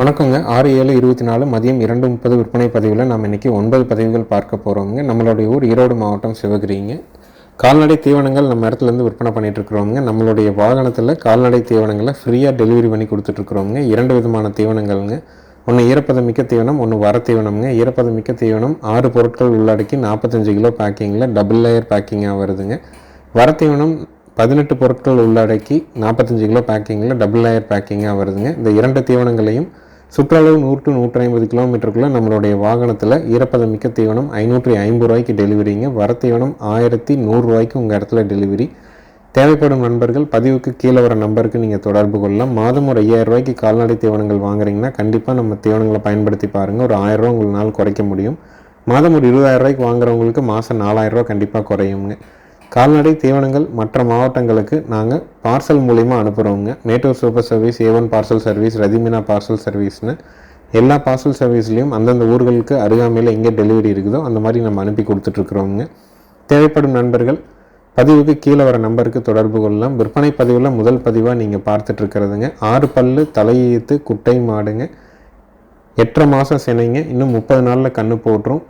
வணக்கங்க. ஆறு ஏழு இருபத்தி நாலு மதியம் இரண்டு முப்பது விற்பனை பதிவில் நாம் இன்றைக்கி ஒன்பது பதிவுகள் பார்க்க போகிறோங்க நம்மளுடைய ஊர் ஈரோடு மாவட்டம் சிவகிரிங்க. கால்நடை தீவனங்கள் நம்ம இடத்துலேருந்து விற்பனை பண்ணிகிட்ருக்குறோங்க இருக்கிறோங்க நம்மளுடைய வாகனத்தில் கால்நடை தீவனங்களை ஃப்ரீயாக டெலிவரி பண்ணி கொடுத்துட்ருக்குறோங்க இரண்டு விதமான தீவனங்கள்ங்க. ஒன்று ஈரப்பதமிக்க தீவனம் ஒன்று வர தீவனம்ங்க. ஈரப்பதமிக்க தீவனம் ஆறு பொருட்கள் உள்ளடக்கி நாற்பத்தஞ்சு கிலோ பேக்கிங்கில் டபுள் லேயர் பேக்கிங்காக வருதுங்க. வர தீவனம் பதினெட்டு பொருட்கள் உள்ளடக்கி நாற்பத்தஞ்சு கிலோ பேக்கிங்கில் டபுள் லேயர் பேக்கிங்காக வருதுங்க. இந்த இரண்டு தீவனங்களையும் சுற்றளவு நூறு டு நூற்றி ஐம்பது கிலோமீட்டருக்குள்ளே நம்மளுடைய வாகனத்தில் ஈரப்பதமிக்க தீவனம் ஐநூற்றி ஐம்பது ரூபாய்க்கு டெலிவரிங்க வர தீவனம் ஆயிரத்தி நூறுரூவாய்க்கு உங்கள் இடத்துல டெலிவரி தேவைப்படும் நண்பர்கள் பதிவுக்கு கீழே வர நம்பருக்கு நீங்கள் தொடர்பு கொள்ளலாம். மாதம் ஒரு ஐயாயிரம் ரூபாய்க்கு கால்நடை தீவனங்கள் வாங்குறீங்கன்னா கண்டிப்பாக நம்ம தீவனங்களை பயன்படுத்தி பாருங்கள் ஒரு ஆயிரரூவா ரூபா உங்களால் குறைக்க முடியும். மாதம் ஒரு இருபதாயிரம் ரூபாய்க்கு வாங்குறவங்களுக்கு மாதம் நாலாயிரம் கண்டிப்பாக குறையுங்க. கால்நடை தீவனங்கள் மற்ற மாவட்டங்களுக்கு நாங்கள் பார்சல் மூலிமா அனுப்புகிறோங்க நேட்டூர் சூப்பர் சர்வீஸ் ஏவன் பார்சல் சர்வீஸ் ரதிமினா பார்சல் சர்வீஸ்னு எல்லா பார்சல் சர்வீஸ்லேயும் அந்தந்த ஊர்களுக்கு அருகாமையில் எங்கே டெலிவரி இருக்குதோ அந்த மாதிரி நம்ம அனுப்பி கொடுத்துட்ருக்குறோங்க தேவைப்படும் நண்பர்கள் பதிவுக்கு கீழே வர நம்பருக்கு தொடர்பு கொள்ளலாம். விற்பனை பதிவில் முதல் பதிவாக நீங்கள் பார்த்துட்ருக்கிறதுங்க. ஆறு பல்லு தலையீத்து குட்டை மாடுங்க. எட்டரை மாதம் சினைங்க. இன்னும் முப்பது நாளில் கன்று போட்டுரும்.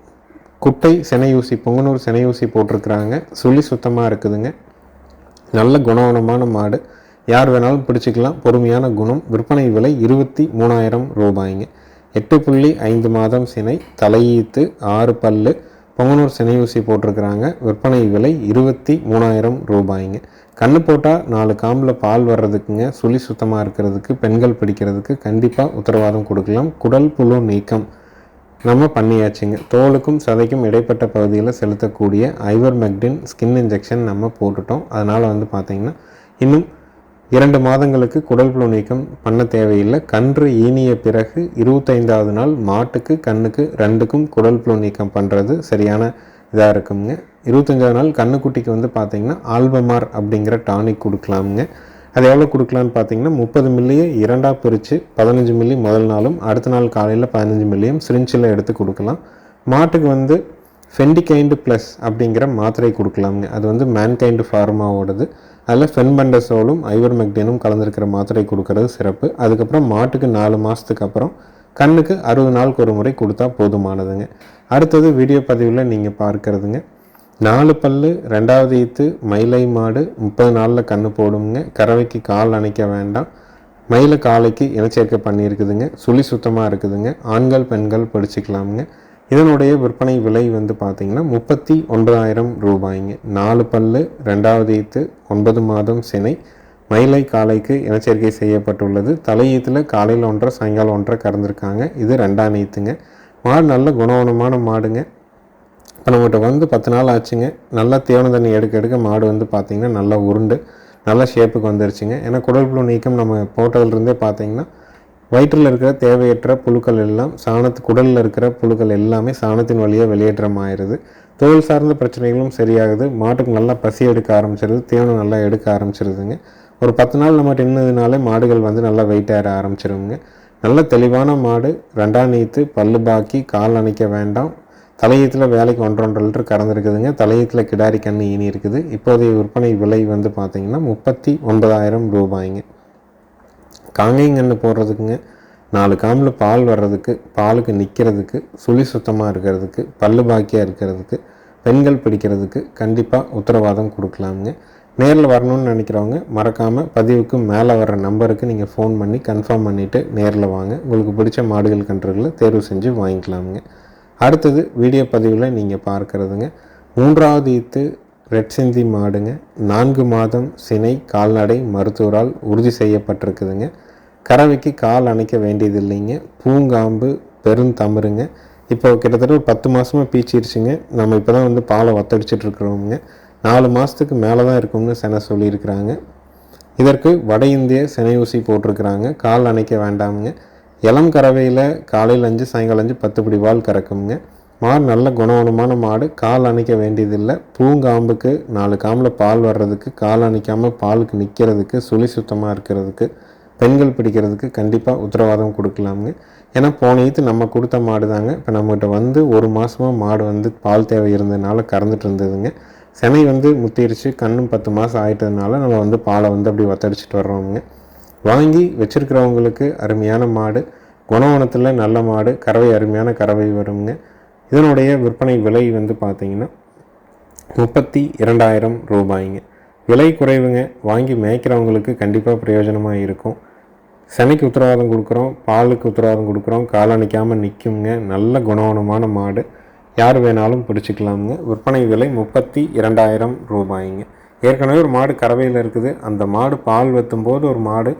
குட்டை செனையூசி பொங்கனூர் செனையூசி போட்டிருக்கிறாங்க. சுழி சுத்தமாக இருக்குதுங்க. நல்ல குணவனமான மாடு. யார் வேணாலும் பிடிச்சிக்கலாம். பொறுமையான குணம். விற்பனை விலை இருபத்தி மூணாயிரம் ரூபாய்ங்க. எட்டு புள்ளி ஐந்து மாதம் சினை தலையீத்து ஆறு பல்லு பொங்கனூர் சினையூசி போட்டிருக்கிறாங்க. விற்பனை விலை இருபத்தி மூணாயிரம் ரூபாய்ங்க. கண்ணு போட்டால் நாலு காம்பில் பால் வர்றதுக்குங்க. சுழி சுத்தமாக இருக்கிறதுக்கு பெண்கள் பிடிக்கிறதுக்கு கண்டிப்பாக உத்தரவாதம் கொடுக்கலாம். குடல் புழு நீக்கம். நம்ம பண்ணியாச்சுங்க. தோலுக்கும் சதைக்கும் இடைப்பட்ட பகுதியில் செலுத்தக்கூடிய ஐவர் மெக்டின் ஸ்கின் இன்ஜெக்ஷன் நம்ம போட்டுட்டோம். அதனால் வந்து பார்த்திங்கன்னா இன்னும் இரண்டு மாதங்களுக்கு குடல் புழு நீக்கம் பண்ண தேவையில்லை. கன்று ஈனிய பிறகு இருபத்தைந்தாவது நாள் மாட்டுக்கு கண்ணுக்கு ரெண்டுக்கும் குடல் புழு நீக்கம் பண்ணுறது சரியான இதாக இருக்குங்க. இருபத்தஞ்சாவது நாள் கண்ணுக்குட்டிக்கு வந்து பார்த்திங்கன்னா ஆல்பமார் அப்படிங்கிற டானிக் கொடுக்கலாமுங்க. அது எவ்வளோ கொடுக்கலான்னு பார்த்தீங்கன்னா முப்பது மில்லியை இரண்டாக பிரித்து பதினஞ்சு மில்லி முதல் நாளும் அடுத்த நாள் காலையில் பதினஞ்சு மில்லியும் சிரிஞ்சில் எடுத்து கொடுக்கலாம். மாட்டுக்கு வந்து ஃபெண்டிகைண்டு ப்ளஸ் அப்படிங்கிற மாத்திரை கொடுக்கலாங்க அது வந்து மேன்கைண்டு ஃபார்மாவோடது அதில் ஃபென்பண்டசோலும் ஐவர் மெக்டேனும் கலந்துருக்கிற மாத்திரை கொடுக்கறது சிறப்பு. அதுக்கப்புறம் மாட்டுக்கு நாலு மாதத்துக்கு அப்புறம் கண்ணுக்கு அறுபது நாளுக்கு ஒரு முறை கொடுத்தா போதுமானதுங்க. அடுத்தது வீடியோ பதிவில் நீங்கள் பார்க்கறதுங்க. நாலு பல்லு ரெண்டாவது ஈத்து மயிலை மாடு முப்பது நாளில் கன்று போடுங்க கறவைக்கு கால் அணைக்க வேண்டாம். மயில காலைக்கு இனச்சேர்க்கை பண்ணியிருக்குதுங்க. சுழி சுத்தமாக இருக்குதுங்க. ஆண்கள் பெண்கள் படிச்சுக்கலாமுங்க. இதனுடைய விற்பனை விலை வந்து பார்த்திங்கன்னா முப்பத்தி ஒன்பதாயிரம் ரூபாய்ங்க. நாலு பல் ரெண்டாவது ஈத்து ஒன்பது மாதம் சினை. மயிலை காலைக்கு இனச்சேர்க்கை செய்யப்பட்டுள்ளது. தலையீத்தில் காலையில் ஒன்றரை சாயங்காலம் ஒன்றரை கறந்துருக்காங்க. இது ரெண்டாம் ஈத்துங்க. மாடு நல்ல குணவனமான மாடுங்க. இப்போ நம்மகிட்ட வந்து பத்து நாள் ஆச்சுங்க. நல்லா தேவன தண்ணி எடுக்க எடுக்க மாடு வந்து பார்த்திங்கன்னா நல்லா உருண்டு நல்ல ஷேப்புக்கு வந்துருச்சுங்க. ஏன்னா குடல் புழு நீக்கம் நம்ம போட்டதுலேருந்தே பார்த்தீங்கன்னா வயிற்றில் இருக்கிற தேவையற்ற புழுக்கள் எல்லாம் சாணத்து குடலில் இருக்கிற புழுக்கள் எல்லாமே சாணத்தின் வழியாக வெளியேற்றம் ஆயிடுது தோல் சார்ந்த பிரச்சனைகளும் சரியாகுது. மாட்டுக்கு நல்லா பசி எடுக்க ஆரம்பிச்சிருது. தீவனம் நல்லா எடுக்க ஆரம்பிச்சிருதுங்க. ஒரு பத்து நாள் நம்ம நின்னதுனாலே மாடுகள் வந்து நல்லா வெயிட் ஏற ஆரம்பிச்சிருங்க. நல்ல தெளிவான மாடு ரெண்டாம் நீத்து பல்லு பாக்கி கால் அணைக்க வேண்டாம். தலையீத்தில் வேலைக்கு ஒன்றரை லிட்டர் கறந்துருக்குதுங்க தலையீத்தில் கிடாரி கண்ணு ஈனி இருக்குது. இப்போதைய விற்பனை விலை வந்து பார்த்திங்கன்னா முப்பத்தி ஒன்பதாயிரம் ரூபாய்ங்க. காங்கைங்கன்று போடுறதுக்குங்க. நாலு காம்பில் பால் வர்றதுக்கு பாலுக்கு நிற்கிறதுக்கு சுழி சுத்தமாக இருக்கிறதுக்கு பல்லு பாக்கியாக இருக்கிறதுக்கு பெண்கள் பிடிக்கிறதுக்கு கண்டிப்பாக உத்தரவாதம் கொடுக்கலாமுங்க. நேரில் வரணும்னு நினைக்கிறவங்க மறக்காமல் பதிவுக்கு மேலே வர்ற நம்பருக்கு நீங்கள் ஃபோன் பண்ணி கன்ஃபார்ம் பண்ணிவிட்டு நேரில் வாங்க. உங்களுக்கு பிடிச்ச மாடுகள் கன்றுகளை தேர்வு செஞ்சு வாங்கிக்கலாமுங்க. அடுத்தது வீடியோ பதிவில் நீங்கள் பார்க்குறதுங்க. மூன்றாவது ஈத்து ரெட் சிந்தி மாடுங்க. நான்கு மாதம் சினை கால்நடை மருத்துவரால் உறுதி செய்யப்பட்டிருக்குதுங்க. கறவைக்கு கால் அணைக்க வேண்டியது இல்லைங்க பூங்காம்பு பெருந்தமிருங்க இப்போ கிட்டத்தட்ட ஒரு பத்து மாதமாக பீச்சிருச்சுங்க. நம்ம இப்போ தான் வந்து பாலை ஒத்தடிச்சிட்ருக்குறோமுங்க நாலு மாதத்துக்கு மேலே தான் இருக்கும்னு சென சொல்லியிருக்கிறாங்க. இதற்கு வட இந்திய செனை ஊசி போட்டிருக்கிறாங்க. கால் அணைக்க வேண்டாமுங்க. இளம் கறவையில் காலையில் அஞ்சு சாயங்காலம் அஞ்சு பத்து பிடி பால் கறக்குங்க மாடு நல்ல குணவனமான மாடு. கால் அணைக்க வேண்டியதில்லை. பூங்காம்புக்கு நாலு காம்பில் பால் வர்றதுக்கு கால் அணைக்காமல் பாலுக்கு நிற்கிறதுக்கு சுழி சுத்தமாக இருக்கிறதுக்கு பெண்கள் பிடிக்கிறதுக்கு கண்டிப்பாக உத்தரவாதம் கொடுக்கலாமுங்க. ஏன்னா போன ஈத்து நம்ம கொடுத்த மாடு தாங்க இப்போ நம்மகிட்ட வந்து ஒரு மாதமாக மாடு வந்து பால் தேவை இருந்ததுனால கறந்துட்டு இருந்ததுங்க. செனை வந்து முத்திருச்சு. கண்ணும் பத்து மாதம் ஆயிட்டதுனால நம்ம வந்து பாலை வந்து அப்படி ஒத்தடிச்சிட்டு வர்றோமுங்க. வாங்கி வச்சுருக்கிறவங்களுக்கு அருமையான மாடு குணவனத்தில் நல்ல மாடு கறவை அருமையான கறவை வருங்க. இதனுடைய விற்பனை விலை வந்து பார்த்திங்கன்னா முப்பத்தி இரண்டாயிரம் ரூபாய்ங்க. விலை குறைவுங்க. வாங்கி மேய்க்கிறவங்களுக்கு கண்டிப்பாக பிரயோஜனமாக இருக்கும். செனைக்கு உத்தரவாதம் கொடுக்குறோம் பாலுக்கு உத்தரவாதம் கொடுக்குறோம் காலணிக்காமல் நிற்குங்க நல்ல குணவனமான மாடு. யார் வேணாலும் பிடிச்சிக்கலாமுங்க. விற்பனை விலை முப்பத்தி இரண்டாயிரம் ரூபாய்ங்க. ஏற்கனவே ஒரு மாடு கறவையில் இருக்குது. அந்த மாடு பால் வற்றும் போது ஒரு மாடு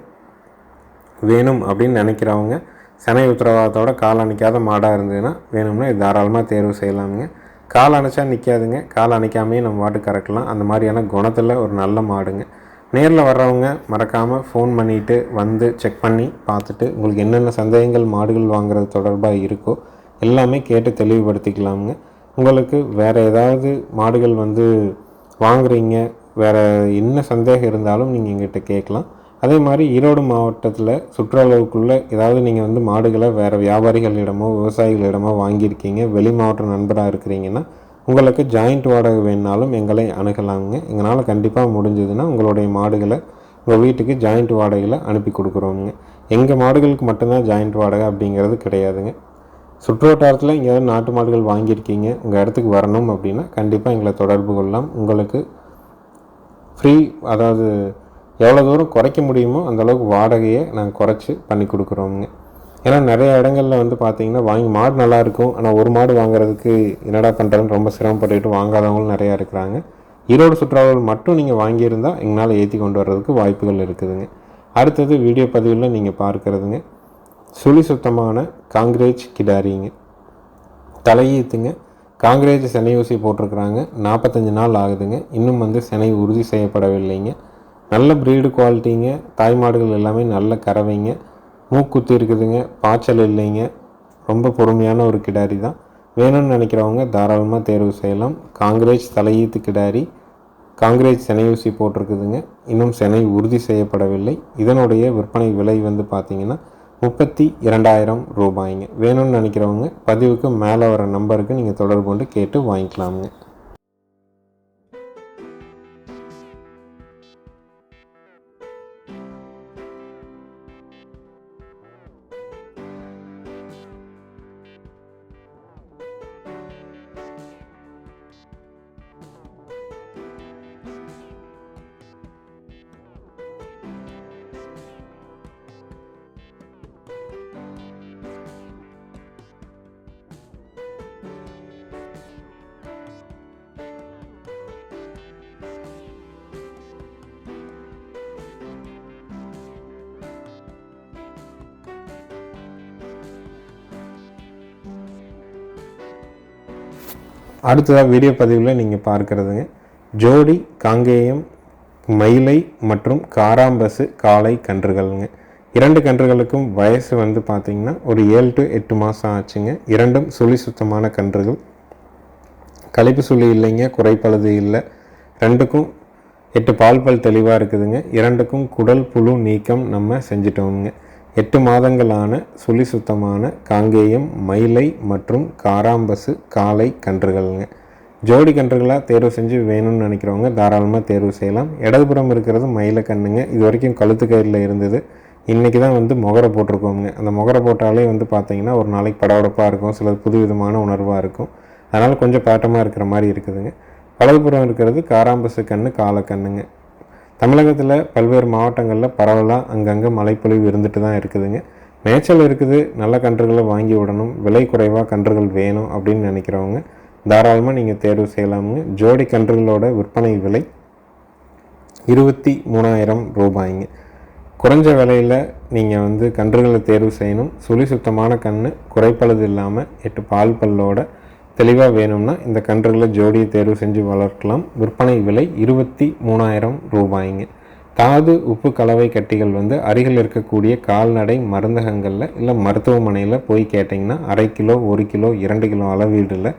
வேணும் அப்படின்னு நினைக்கிறவங்க சனை உத்தரவாதத்தோட கால் அணைக்காத மாடாக இருந்ததுன்னா வேணும்னா இது தாராளமாக தேர்வு செய்யலாமுங்க. கால் அணைச்சா நிற்காதுங்க கால் அணைக்காமே நம்ம மாட்டு கறக்கலாம். அந்த மாதிரியான குணத்தில் ஒரு நல்ல மாடுங்க. நேரில் வர்றவங்க மறக்காமல் ஃபோன் பண்ணிவிட்டு வந்து செக் பண்ணி பார்த்துட்டு உங்களுக்கு என்னென்ன சந்தேகங்கள் மாடுகள் வாங்குறது தொடர்பாக இருக்கோ எல்லாமே கேட்டு தெளிவுபடுத்திக்கலாமுங்க. உங்களுக்கு வேறு ஏதாவது மாடுகள் வந்து வாங்குறீங்க வேறு என்ன சந்தேகம் இருந்தாலும் நீங்கள் எங்கிட்ட கேட்கலாம். அதே மாதிரி ஈரோடு மாவட்டத்தில் சுற்றுலாவுக்குள்ளே ஏதாவது நீங்கள் வந்து மாடுகளை வேறு வியாபாரிகளிடமோ விவசாயிகளிடமோ வாங்கியிருக்கீங்க வெளி மாவட்ட நண்பராக இருக்கிறீங்கன்னா உங்களுக்கு ஜாயிண்ட் வாடகை வேணுனாலும் எங்களை அணுகலாங்க. எங்களால் கண்டிப்பாக முடிஞ்சதுன்னா உங்களுடைய மாடுகளை உங்கள் வீட்டுக்கு ஜாயிண்ட் வாடகையில் அனுப்பி கொடுக்குறோங்க எங்கள் மாடுகளுக்கு மட்டும்தான் ஜாயிண்ட் வாடகை அப்படிங்கிறது கிடையாதுங்க. சுற்றுவட்டாரத்தில் எங்கேயாவது நாட்டு மாடுகள் வாங்கியிருக்கீங்க உங்கள் இடத்துக்கு வரணும் அப்படின்னா கண்டிப்பாக எங்களை தொடர்பு கொள்ளலாம். உங்களுக்கு ஃப்ரீ அதாவது எவ்வளோ தூரம் குறைக்க முடியுமோ அந்தளவுக்கு வாடகையை நாங்கள் குறைச்சி பண்ணி கொடுக்குறோங்க ஏன்னா நிறைய இடங்களில் வந்து பார்த்திங்கன்னா வாங்கி மாடு நல்லாயிருக்கும் ஆனால் ஒரு மாடு வாங்குறதுக்கு என்னடா பண்ணுறதுன்னு ரொம்ப சிரமப்பட்டுக்கிட்டு வாங்காதவங்களும் நிறையா இருக்கிறாங்க. ஈரோடு சுற்றுலாவில் மட்டும் நீங்கள் வாங்கியிருந்தால் எங்களால் ஏற்றி கொண்டு வர்றதுக்கு வாய்ப்புகள் இருக்குதுங்க. அடுத்தது வீடியோ பதிவில் நீங்கள் பார்க்குறதுங்க. சுழி சுத்தமான காங்கிரேஜ் கிடாரிங்க. தலையீத்துங்க. காங்கிரேஜ் செனை ஊசி போட்டிருக்கிறாங்க. நாற்பத்தஞ்சு நாள் ஆகுதுங்க. இன்னும் வந்து செனை உறுதி செய்யப்படவில்லைங்க. நல்ல ப்ரீடு குவாலிட்டிங்க தாய் மாடுகள் எல்லாமே நல்ல கறவைங்க. மூக்குத்தி இருக்குதுங்க. பாய்ச்சல் இல்லைங்க. ரொம்ப பொறுமையான ஒரு கிடாரி தான். வேணும்னு நினைக்கிறவங்க தாராளமாக தேர்வு செய்யலாம். காங்கிரேஜ் தலையீத்து கிடாரி. காங்கிரேஜ் செனை ஊசி போட்டிருக்குதுங்க. இன்னும் செனை உறுதி செய்யப்படவில்லை. இதனுடைய விற்பனை விலை வந்து பார்த்திங்கன்னா முப்பத்தி இரண்டாயிரம் ரூபாய்ங்க. வேணும்னு நினைக்கிறவங்க பதிவுக்கு மேலே வர நம்பருக்கு நீங்கள் தொடர்பு கொண்டு கேட்டு வாங்கிக்கலாமுங்க. அடுத்ததாக வீடியோ பதிவில் நீங்கள் பார்க்குறதுங்க. ஜோடி காங்கேயம் மயிலை மற்றும் காராம்பசு காளை கன்றுகள்ங்க. இரண்டு கன்றுகளுக்கும் வயசு வந்து பார்த்திங்கன்னா ஒரு ஏழு டு எட்டு மாதம் ஆச்சுங்க. இரண்டும் சுழி சுத்தமான கன்றுகள். கழிப்பு சுழி இல்லைங்க குறைப்பழுது இல்லை. ரெண்டுக்கும் எட்டு பால் பல் தெளிவாக இருக்குதுங்க. இரண்டுக்கும் குடல் புழு நீக்கம் நம்ம செஞ்சிட்டோங்க எட்டு மாதங்களான சுழி சுத்தமான காங்கேயம் மயிலை மற்றும் காராம்பசு காலை கன்றுகள்ங்க ஜோடி கன்றுகளாக தேர்வு செஞ்சு வேணும்னு நினைக்கிறவங்க தாராளமாக தேர்வு செய்யலாம். இடதுபுறம் இருக்கிறது மயிலை கண்ணுங்க. இது வரைக்கும் கழுத்து கயிறில் இருந்தது. இன்றைக்கி தான் வந்து முகரை போட்டிருக்கோங்க அந்த முகரை போட்டாலே வந்து பார்த்திங்கன்னா ஒரு நாளைக்கு படபடப்பாக இருக்கும். சிலது புது விதமான உணர்வாக இருக்கும். அதனால் கொஞ்சம் பேட்டமாக இருக்கிற மாதிரி இருக்குதுங்க. வலதுபுறம் இருக்கிறது காராம்பசு கண்ணு காலக்கண்ணுங்க தமிழகத்தில் பல்வேறு மாவட்டங்களில் பரவலாக அங்கங்கே மழைப்பொழிவு இருந்துட்டு தான் இருக்குதுங்க. மேய்ச்சல் இருக்குது நல்ல கன்றுகளை வாங்கி விடணும் விலை குறைவாக கன்றுகள் வேணும் அப்படின்னு நினைக்கிறவங்க தாராளமாக நீங்கள் தேர்வு செய்யலாமுங்க. ஜோடி கன்றுகளோட விற்பனை விலை இருபத்தி மூணாயிரம் ரூபாய்ங்க. குறைஞ்ச விலையில் நீங்கள் வந்து கன்றுகளை தேர்வு செய்யணும். சுழி சுத்தமான கன்று குறைப்பழுது இல்லாமல் எட்டு பால் பல்லோட தெளிவாக வேணும்னா இந்த கன்றுகளை ஜோடியை தேர்வு செஞ்சு வளர்க்கலாம். விற்பனை விலை இருபத்தி மூணாயிரம் ரூபாய்ங்க. தாது உப்பு கலவை கட்டிகள் வந்து அருகில் இருக்கக்கூடிய கால்நடை மருந்தகங்களில் இல்லை மருத்துவமனையில் போய் கேட்டிங்கன்னா அரை கிலோ ஒரு கிலோ இரண்டு கிலோ அளவீடில்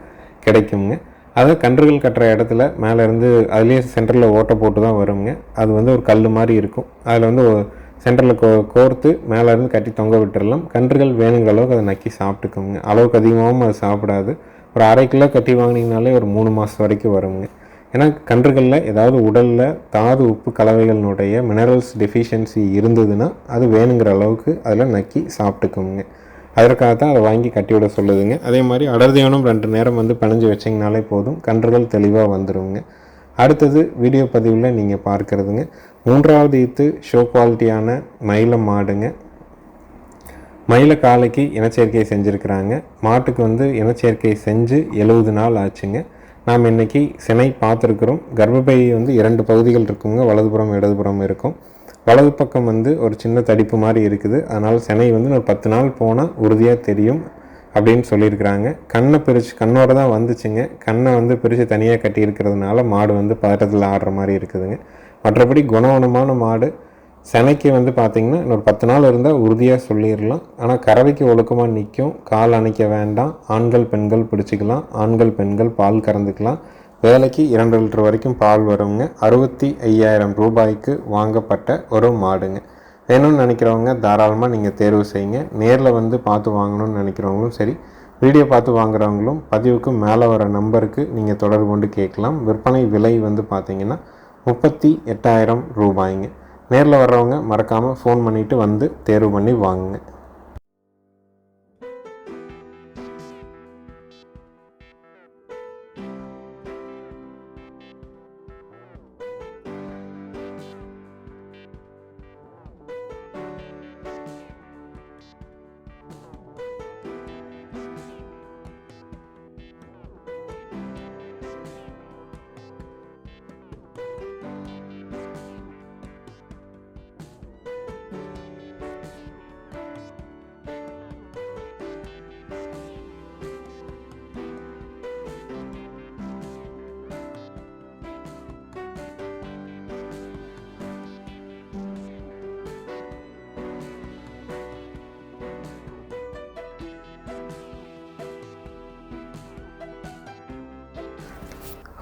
கிடைக்குங்க அதை கன்றுகள் கட்டுற இடத்துல மேலேருந்து அதுலேயே சென்டரில் ஓட்டை போட்டு தான் வருங்க அது வந்து ஒரு கல் மாதிரி இருக்கும். அதில் வந்து சென்டரில் கோ கோர்த்து மேலேருந்து கட்டி தொங்க விட்டுடலாம் கன்றுகள் வேணுங்கிற அளவுக்கு அதை நக்கி சாப்பிட்டுக்கோங்க. அளவுக்கு அதிகமாகவும் அது சாப்பிடாது. ஒரு அரை கிலோ கட்டி வாங்கினீங்கனாலே ஒரு மூணு மாதம் வரைக்கும் வருங்க. ஏன்னா கன்றுகளில் ஏதாவது உடலில் தாது உப்பு கலவைகளினுடைய மினரல்ஸ் டெஃபிஷியன்சி இருந்ததுன்னா அது வேணுங்கிற அளவுக்கு அதில் நக்கி சாப்பிட்டுக்கோங்க. அதற்காக தான் அதை வாங்கி கட்டி விட சொல்லுதுங்க. அதே மாதிரி அடர்தியானம் ரெண்டு நேரம் வந்து பிணைஞ்சு வச்சிங்கனாலே போதும். கன்றுகள் தெளிவாக வந்துடுங்க அடுத்தது வீடியோ பதிவில் நீங்கள் பார்க்குறதுங்க. மூன்றாவது ஈத்து ஷோ குவாலிட்டியான மயிலம் மாடுங்க. மயில காலைக்கு இனச்சேர்க்கை செஞ்சுருக்கிறாங்க. மாட்டுக்கு வந்து இனச்சேர்க்கை செஞ்சு எழுபது நாள் ஆச்சுங்க. நாம் இன்றைக்கி சினை பார்த்துருக்குறோம். கர்ப்பப்பை வந்து இரண்டு பகுதிகள் இருக்குங்க. வலதுபுறம் இடதுபுறம் இருக்கும். வலது பக்கம் வந்து ஒரு சின்ன தடிப்பு மாதிரி இருக்குது. அதனால் சினை வந்து ஒரு பத்து நாள் போனால் உறுதியாக தெரியும் அப்படின்னு சொல்லியிருக்கிறாங்க. கண்ணை பிரித்து கண்ணோட தான் வந்துச்சுங்க. கண்ணை வந்து பிரித்து தனியாக கட்டி இருக்கிறதுனால மாடு வந்து பதட்டத்தில் ஆடுற மாதிரி இருக்குதுங்க. மற்றபடி குணவனமான மாடு செனைக்கு வந்து பார்த்திங்கன்னா இன்னொரு பத்து நாள் இருந்தால் உறுதியாக சொல்லிடலாம் ஆனால் கறவைக்கு ஒழுக்கமாக நிற்கும் கால் அணைக்க வேண்டாம். ஆண்கள் பெண்கள் பிடிச்சிக்கலாம். ஆண்கள் பெண்கள் பால் கறந்துக்கலாம். வேலைக்கு இரண்டு லிட்டர் வரைக்கும் பால் வருங்க. அறுபத்தி ஐயாயிரம் ரூபாய்க்கு வாங்கப்பட்ட ஒரு மாடுங்க. வேணும்னு நினைக்கிறவங்க தாராளமாக நீங்கள் தேர்வு செய்யுங்க. நேரில் வந்து பார்த்து வாங்கணும்னு நினைக்கிறவங்களும் சரி வீடியோ பார்த்து வாங்குறவங்களும் பதிவுக்கு மேலே வர நம்பருக்கு நீங்கள் தொடர்பு கொண்டு கேட்கலாம். விற்பனை விலை வந்து பார்த்தீங்கன்னா முப்பத்தி எட்டாயிரம் ரூபாய்ங்க. நேரில் வர்றவங்க மறக்காமல் ஃபோன் பண்ணிவிட்டு வந்து தேர்வு பண்ணி வாங்குங்க.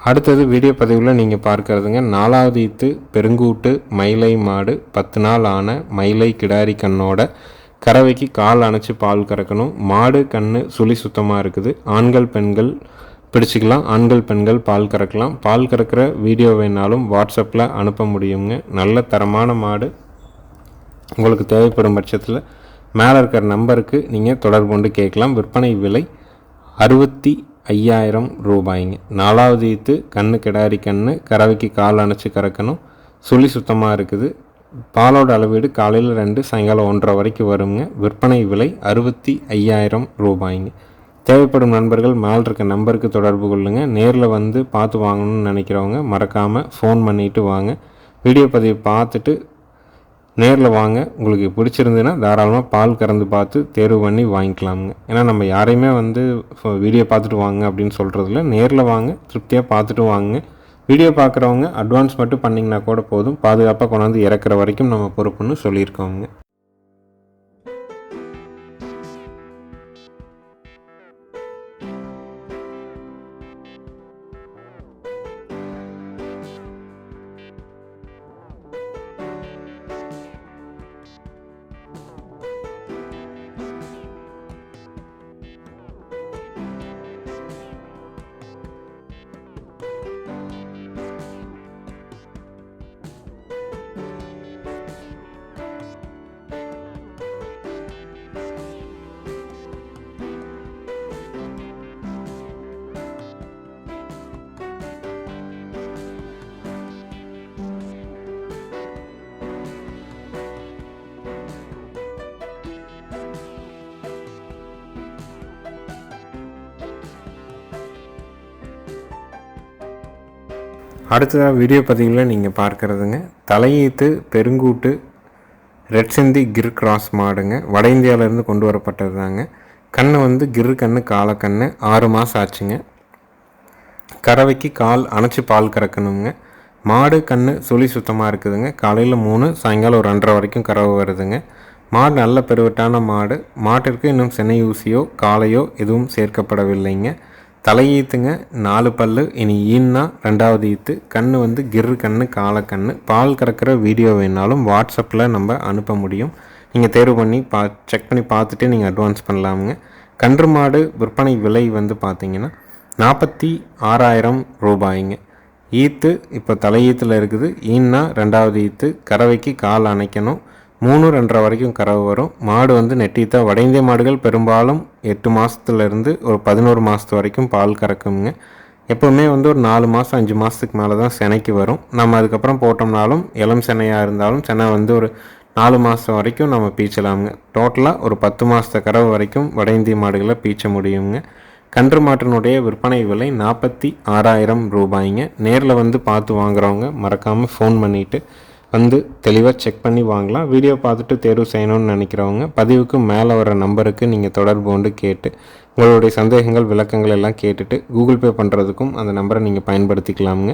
அடுத்தது வீடியோ பதிவில் நீங்கள் பார்க்கறதுங்க நாலாவது ஈத்து பெருங்கூட்டு மயிலை மாடு பத்து நாள் ஆன மயிலை கிடாரி கண்ணோட கறவைக்கு கால் அணைச்சி பால் கறக்கணும். மாடு கண்ணு சுழி சுத்தமாக இருக்குது. ஆண்கள் பெண்கள் பிடிச்சிக்கலாம். ஆண்கள் பெண்கள் பால் கறக்கலாம். பால் கறக்கிற வீடியோ வேணாலும் வாட்ஸ்அப்பில் அனுப்ப முடியுங்க. நல்ல தரமான மாடு உங்களுக்கு தேவைப்படும் பட்சத்தில் மேலே இருக்கிற நம்பருக்கு நீங்கள் தொடர்பு கொண்டு கேட்கலாம். விற்பனை விலை அறுபத்தி ஐயாயிரம் ரூபாய்ங்க. நாலாவது ஈத்து கண்ணு கிடாரி கண்ணு கறவைக்கு கால் அணைச்சி கறக்கணும். சுழி சுத்தமாக இருக்குது. பாலோட அளவீடு காலையில் ரெண்டு சாயங்காலம் ஒன்றரை வரைக்கும் வருங்க. விற்பனை விலை அறுபத்தி ஐயாயிரம் ரூபாய்ங்க. தேவைப்படும் நண்பர்கள் மேல் இருக்க நம்பருக்கு தொடர்பு கொள்ளுங்கள் நேரில் வந்து பார்த்து வாங்கணும்னு நினைக்கிறவங்க மறக்காமல் ஃபோன் பண்ணிவிட்டு வாங்க. வீடியோ பதிவு பார்த்துட்டு நேரில் வாங்க. உங்களுக்கு பிடிச்சிருந்துன்னா தாராளமாக பால் கறந்து பார்த்து தேர்வு பண்ணி வாங்கிக்கலாமுங்க. ஏன்னா நம்ம யாரையுமே வந்து வீடியோ பார்த்துட்டு வாங்க அப்படின்னு சொல்கிறதில்ல நேரில் வாங்க திருப்தியாக பார்த்துட்டு வாங்க. வீடியோ பார்க்குறவங்க அட்வான்ஸ் மட்டும் பண்ணிங்கன்னா கூட போதும். பாதுகாப்பாக கொண்டாந்து இறக்குற வரைக்கும் நம்ம பொறுப்புன்னு சொல்லியிருக்கோங்க அடுத்ததாக வீடியோ பதிவில் நீங்கள் பார்க்குறதுங்க தலையீத்து பெருங்கூட்டு ரெட் சிந்தி கிர் கிராஸ் மாடுங்க. வட இந்தியாவிலேருந்து கொண்டு வரப்பட்டது தாங்க கண்ணு வந்து கிர் கண்ணு காலக்கண்ணு ஆறு மாதம் ஆச்சுங்க. கறவைக்கு கால் அணைச்சி பால் கறக்கணுங்க. மாடு கண்ணு சுழி சுத்தமாக இருக்குதுங்க. காலையில் மூணு சாயங்காலம் ஒரு ரெண்டரை வரைக்கும் கறவை வருதுங்க. மாடு நல்ல பெருவட்டான மாடு. மாட்டிற்கு இன்னும் சென்னை ஊசியோ காலையோ எதுவும் சேர்க்கப்படவில்லைங்க. தலையீத்துங்க நாலு பல்லு இனி ஈன்னா ரெண்டாவது ஈத்து கண் வந்து கிரு கண்ணு காலக்கண்ணு பால் கறக்கிற வீடியோ வேணாலும் வாட்ஸ்அப்பில் நம்ம அனுப்ப முடியும். நீங்கள் தேர்வு பண்ணி பா செக் பண்ணி பார்த்துட்டு நீங்கள் அட்வான்ஸ் பண்ணலாமுங்க. கன்று மாடு விற்பனை விலை வந்து பார்த்தீங்கன்னா நாற்பத்தி ஆறாயிரம் ரூபாய்ங்க. ஈத்து இப்போ தலையீத்தில் இருக்குது. ஈன்னா ரெண்டாவது ஈத்து கறவைக்கு கால் அணைக்கணும். மூணு ரெண்டரை வரைக்கும் கறவு வரும். மாடு வந்து நெட்டித்தா வட இந்திய மாடுகள் பெரும்பாலும் எட்டு மாதத்துலேருந்து ஒரு பதினோரு மாதத்து வரைக்கும் பால் கறக்குங்க எப்போவுமே வந்து ஒரு நாலு மாதம் அஞ்சு மாதத்துக்கு மேலே தான் செனைக்கு வரும். நம்ம அதுக்கப்புறம் போட்டோம்னாலும் இளம் செனையாக இருந்தாலும் செனை வந்து ஒரு நாலு மாதம் வரைக்கும் நம்ம பீச்சலாமுங்க டோட்டலாக ஒரு பத்து மாதத்து கறவு வரைக்கும் வட இந்திய மாடுகளை பீச்ச முடியுங்க கன்று மாட்டினுடைய விற்பனை விலை நாற்பத்தி ஆறாயிரம் ரூபாய்ங்க. நேரில் வந்து பார்த்து வாங்குறவங்க மறக்காமல் ஃபோன் பண்ணிவிட்டு வந்து தெளிவாக செக் பண்ணி வாங்கலாம். வீடியோ பார்த்துட்டு தேர்வு செய்யணும்னு நினைக்கிறவங்க பதிவுக்கு மேலே வர நம்பருக்கு நீங்கள் தொடர்பு கொண்டு கேட்டு உங்களுடைய சந்தேகங்கள் விளக்கங்கள் எல்லாம் கேட்டுட்டு கூகுள் பே பண்ணுறதுக்கும் அந்த நம்பரை நீங்கள் பயன்படுத்திக்கலாமுங்க.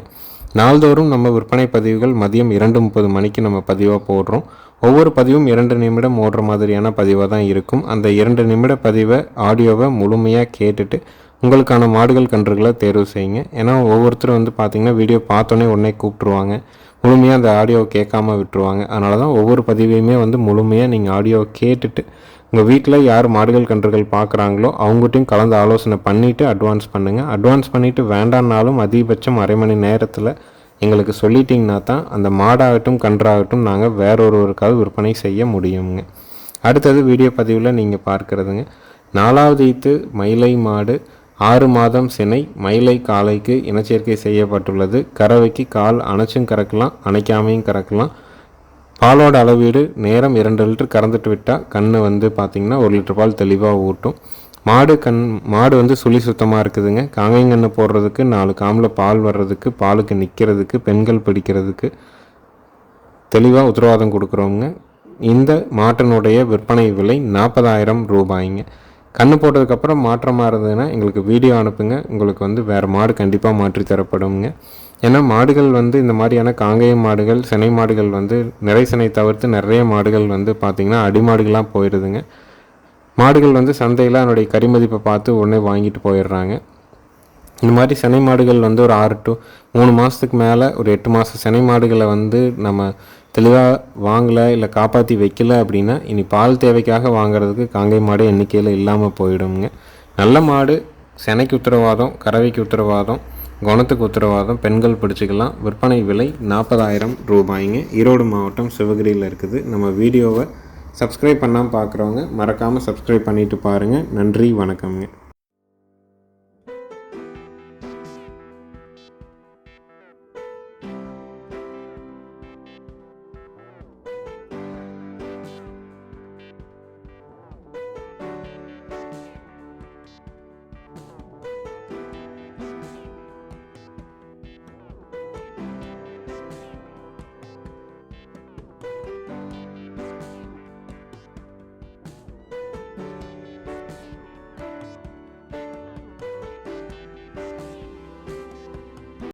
நாள்தோறும் நம்ம விற்பனை பதிவுகள் மதியம் இரண்டு முப்பது மணிக்கு நம்ம பதிவாக போடுறோம். ஒவ்வொரு பதிவும் இரண்டு நிமிடம் ஓடுற மாதிரியான பதிவாக தான் இருக்கும். அந்த இரண்டு நிமிட பதிவை ஆடியோவை முழுமையாக கேட்டுட்டு உங்களுக்கான மாடுகள் கன்றுகளை தேர்வு செய்யுங்க. ஏன்னா ஒவ்வொருத்தரும் வந்து பார்த்திங்கன்னா வீடியோ பார்த்தோன்னே உடனே கூப்பிட்ருவாங்க முழுமையாக அந்த ஆடியோ கேட்காம விட்டுருவாங்க. அதனால தான் ஒவ்வொரு பதிவையுமே வந்து முழுமையாக நீங்கள் ஆடியோ கேட்டுட்டு உங்கள் வீட்டில் யார் மாடுகள் கன்றுகள் பார்க்குறாங்களோ அவங்ககிட்டையும் கலந்து ஆலோசனை பண்ணிவிட்டு அட்வான்ஸ் பண்ணுங்கள் அட்வான்ஸ் பண்ணிவிட்டு வேண்டான்னாலும் அதிகபட்சம் அரை மணி நேரத்தில் எங்களுக்கு சொல்லிட்டிங்கன்னா தான் அந்த மாடாகட்டும் கன்றாகட்டும் நாங்கள் வேறொருவருக்காவது விற்பனை செய்ய முடியுங்க அடுத்தது வீடியோ பதிவில் நீங்கள் பார்க்குறதுங்க. நாலாவது ஈத்து மயிலை மாடு ஆறு மாதம் சினை மயிலை காலைக்கு இனச்சேர்க்கை செய்யப்பட்டுள்ளது. கறவைக்கு கால் அணைச்சும் கறக்கலாம் அணைக்காமையும் கறக்கலாம். பாலோட அளவீடு நேரம் இரண்டு லிட்டர் கறந்துட்டு விட்டால் கண் வந்து பார்த்திங்கன்னா ஒரு லிட்டர் பால் தெளிவாக ஊட்டும். மாடு கண் மாடு வந்து சுழி சுத்தமாக இருக்குதுங்க. காங்கைங்கன்று போடுறதுக்கு நாலு காமில் பால் வர்றதுக்கு பாலுக்கு நிற்கிறதுக்கு பெண்கள் பிடிக்கிறதுக்கு தெளிவாக உத்தரவாதம் கொடுக்குறோங்க இந்த மாட்டினுடைய விற்பனை விலை நாற்பதாயிரம் ரூபாய்ங்க. கண்ணு போட்டதுக்கப்புறம் மாற்றமாக இருந்ததுன்னா எங்களுக்கு வீடியோ அனுப்புங்க. உங்களுக்கு வந்து வேறு மாடு கண்டிப்பாக மாற்றி தரப்படுங்க ஏன்னா மாடுகள் வந்து இந்த மாதிரியான காங்கேய மாடுகள் சினை மாடுகள் வந்து நிறை சினை தவிர்த்து நிறைய மாடுகள் வந்து பார்த்திங்கன்னா அடிமாடுகளாக போயிடுதுங்க. மாடுகள் வந்து சந்தையில் அதனுடைய கரிமதிப்பை பார்த்து உடனே வாங்கிட்டு போயிடுறாங்க. இந்த மாதிரி சினை மாடுகள் வந்து ஒரு ஆறு டு மூணு மாதத்துக்கு மேலே ஒரு எட்டு மாதம் சினை மாடுகளை வந்து நம்ம தெளிவாக வாங்கலை இல்லை காப்பாற்றி வைக்கல அப்படின்னா இனி பால் தேவைக்காக வாங்குறதுக்கு காங்கை மாடு எண்ணிக்கையில் இல்லாமல் போயிடுங்க நல்ல மாடு செனைக்கு உத்தரவாதம் கறவைக்கு உத்தரவாதம் குணத்துக்கு உத்தரவாதம் பெண்கள் பிடிச்சிக்கலாம். விற்பனை விலை நாற்பதாயிரம் ரூபாய்ங்க. ஈரோடு மாவட்டம் சிவகிரியில் இருக்குது. நம்ம வீடியோவை சப்ஸ்கிரைப் பண்ணாமல் பார்க்குறவங்க மறக்காமல் சப்ஸ்கிரைப் பண்ணிவிட்டு பாருங்கள் நன்றி வணக்கம்ங்க.